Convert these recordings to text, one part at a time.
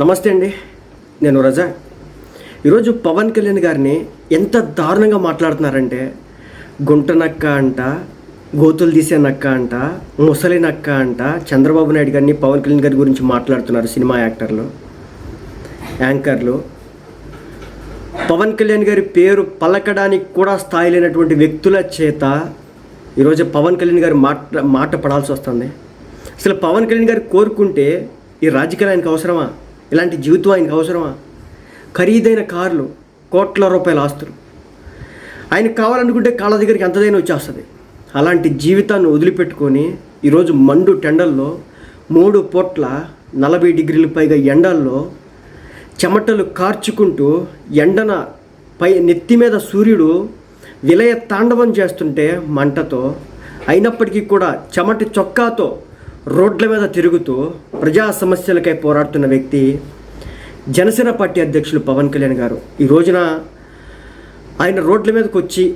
నమస్తే అండి. నేను రజా. ఈరోజు పవన్ కళ్యాణ్ గారిని ఎంత దారుణంగా మాట్లాడుతున్నారంటే గుంట నక్క అంట గోతులు తీసే నక్క అంట ముసలి నక్క అంట చంద్రబాబు నాయుడు గారిని పవన్ కళ్యాణ్ గారి గురించి మాట్లాడుతున్నారు సినిమా యాక్టర్లు యాంకర్లు. పవన్ కళ్యాణ్ గారి పేరు పలకడానికి కూడా స్థాయి లేనటువంటి వ్యక్తుల చేత ఈరోజు పవన్ కళ్యాణ్ గారి మాట మాట పడాల్సి వస్తుంది. అసలు పవన్ కళ్యాణ్ గారు కోరుకుంటే ఈ రాజకీయాలు ఆయనకు అవసరమా? ఇలాంటి జీవితం ఆయనకు అవసరమా? ఖరీదైన కార్లు కోట్ల రూపాయల ఆస్తులు. ఆయనకు కావాలనుకుంటే కాళ్ళ దగ్గరికి ఎంతదైనా వచ్చేస్తుంది. అలాంటి జీవితాన్ని వదిలిపెట్టుకొని ఈరోజు మండు టెండల్లో మూడు పూట్ల నలభై డిగ్రీల పైగా ఎండల్లో చెమటలు కార్చుకుంటూ ఎండన పై నెత్తి మీద సూర్యుడు విలయ తాండవం చేస్తుంటే మంటతో అయినప్పటికీ కూడా చెమటి చొక్కాతో రోడ్ల మీద తిరుగుతూ ప్రజా సమస్యలకై పోరాడుతున్న వ్యక్తి జనసేన పార్టీ అధ్యక్షులు పవన్ కళ్యాణ్ గారు. ఈ రోజున ఆయన రోడ్ల మీదకి వచ్చి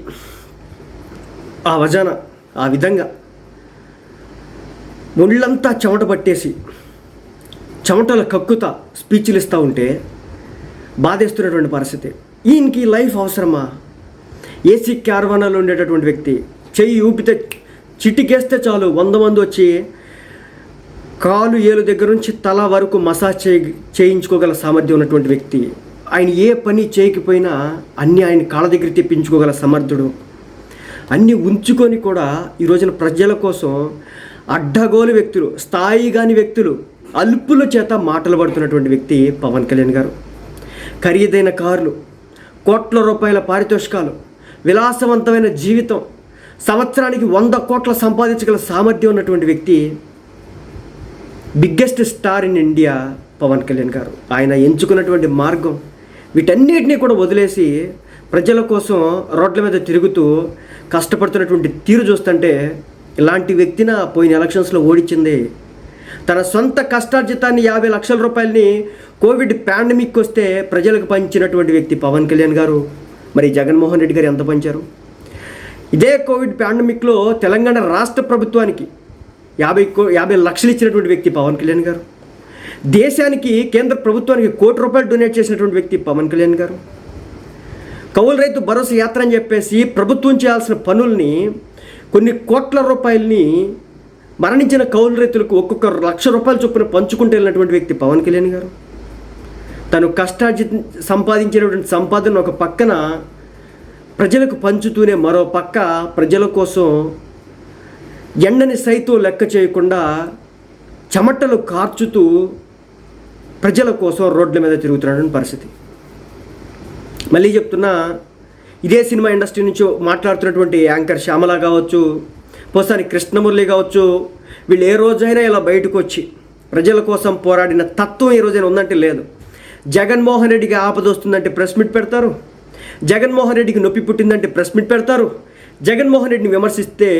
ఆ వజాన ఆ విధంగా ఒళ్ళంతా చెమట పట్టేసి చెమటల కక్కుత స్పీచ్లు ఇస్తూ ఉంటే బాధేస్తున్నటువంటి పరిస్థితి. ఈయనకి లైఫ్ అవసరమా? ఏసీ క్యార్వానాలో ఉండేటటువంటి వ్యక్తి చెయ్యి ఊపితే చిటికేస్తే చాలు వంద మంది వచ్చి కాలు ఏలు దగ్గర నుంచి తల వరకు మసాజ్ చే చేయించుకోగల సామర్థ్యం ఉన్నటువంటి వ్యక్తి. ఆయన ఏ పని చేయకపోయినా అన్నీ ఆయన కాళ్ళ దగ్గర తెప్పించుకోగల సమర్థుడు. అన్నీ ఉంచుకొని కూడా ఈ రోజున ప్రజల కోసం అడ్డగోలు వ్యక్తులు స్థాయి కాని వ్యక్తులు అల్పుల చేత మాటలు పడుతున్నటువంటి వ్యక్తి పవన్ కళ్యాణ్ గారు. ఖరీదైన కార్లు కోట్ల రూపాయల పారితోషికాలు విలాసవంతమైన జీవితం సంవత్సరానికి వంద కోట్ల సంపాదించగల సామర్థ్యం ఉన్నటువంటి వ్యక్తి biggest star in India Pavan Kalyan garu. ఆయన ఎంచుకున్నటువంటి మార్గం వీటన్నిటినీ కూడా వదిలేసి ప్రజల కోసం రోడ్ల మీద తిరుగుతూ కష్టపడుతున్నటువంటి తీరు చూస్తుంటే ఇలాంటి వ్యక్తిన పోయిన ఎలక్షన్స్లో ఓడించింది. తన సొంత కష్టార్జితాన్ని యాభై లక్షల రూపాయలని కోవిడ్ పాండమిక్ వస్తే ప్రజలకు పంచినటువంటి వ్యక్తి పవన్ కళ్యాణ్ గారు. మరి జగన్మోహన్ రెడ్డి గారు ఎంత పంచారు? ఇదే కోవిడ్ పాండమిక్లో తెలంగాణ రాష్ట్ర ప్రభుత్వానికి యాభై కో యాభై లక్షలు ఇచ్చినటువంటి వ్యక్తి పవన్ కళ్యాణ్ గారు. దేశానికి కేంద్ర ప్రభుత్వానికి కోటి రూపాయలు డొనేట్ చేసినటువంటి వ్యక్తి పవన్ కళ్యాణ్ గారు. కౌలు రైతు భరోసా యాత్ర అని చెప్పేసి ప్రభుత్వం చేయాల్సిన పనుల్ని కొన్ని కోట్ల రూపాయలని మరణించిన కౌలు రైతులకు ఒక్కొక్క లక్ష రూపాయల చొప్పున పంచుకుంటూ వెళ్ళినటువంటి వ్యక్తి పవన్ కళ్యాణ్ గారు. తను కష్టార్జి సంపాదించినటువంటి సంపాదన ఒక పక్కన ప్రజలకు పంచుతూనే మరో పక్క ప్రజల కోసం ఎండని సైతం లెక్క చేయకుండా చెమటలు కార్చుతూ ప్రజల కోసం రోడ్ల మీద తిరుగుతున్నటువంటి పరిస్థితి. మళ్ళీ చెప్తున్నా ఇదే సినిమా ఇండస్ట్రీ నుంచి మాట్లాడుతున్నటువంటి యాంకర్ శ్యామల కావచ్చు పోసాని కృష్ణమురళి కావచ్చు వీళ్ళు ఏ రోజైనా ఇలా బయటకు వచ్చి ప్రజల కోసం పోరాడిన తత్వం ఈ రోజైనా ఉందంటే లేదు. జగన్మోహన్ రెడ్డికి ఆపద వస్తుందంటే ప్రెస్ మీట్ పెడతారు. జగన్మోహన్ రెడ్డికి నొప్పి పుట్టిందంటే ప్రెస్ మీట్ పెడతారు. జగన్మోహన్ రెడ్డిని విమర్శిస్తే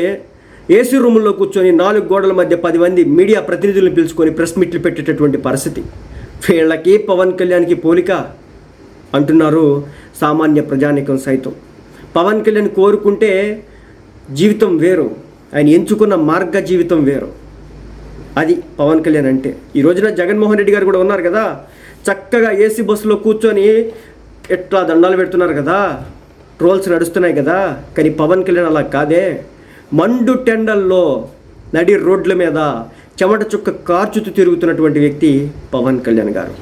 ఏసీ రూముల్లో కూర్చొని నాలుగు గోడల మధ్య పది మంది మీడియా ప్రతినిధులను పిలుచుకొని ప్రెస్ మీట్లు పెట్టేటటువంటి పరిస్థితి. వీళ్ళకి పవన్ కళ్యాణ్కి పోలిక అంటున్నారు సామాన్య ప్రజానికం సైతం. పవన్ కళ్యాణ్ కోరుకుంటే జీవితం వేరు. ఆయన ఎంచుకున్న మార్గ జీవితం వేరు. అది పవన్ కళ్యాణ్ అంటే. ఈ రోజున జగన్మోహన్ రెడ్డి గారు కూడా ఉన్నారు కదా. చక్కగా ఏసీ బస్సులో కూర్చొని ఎట్లా దండాలు పెడుతున్నారు కదా. ట్రోల్స్ నడుస్తున్నాయి కదా. కానీ పవన్ కళ్యాణ్ అలా కాదే. మండు టెండల్లో నడి రోడ్ల మీద చెమట చుక్క కార్చుతూ తిరుగుతున్నటువంటి వ్యక్తి పవన్ కళ్యాణ్ గారు.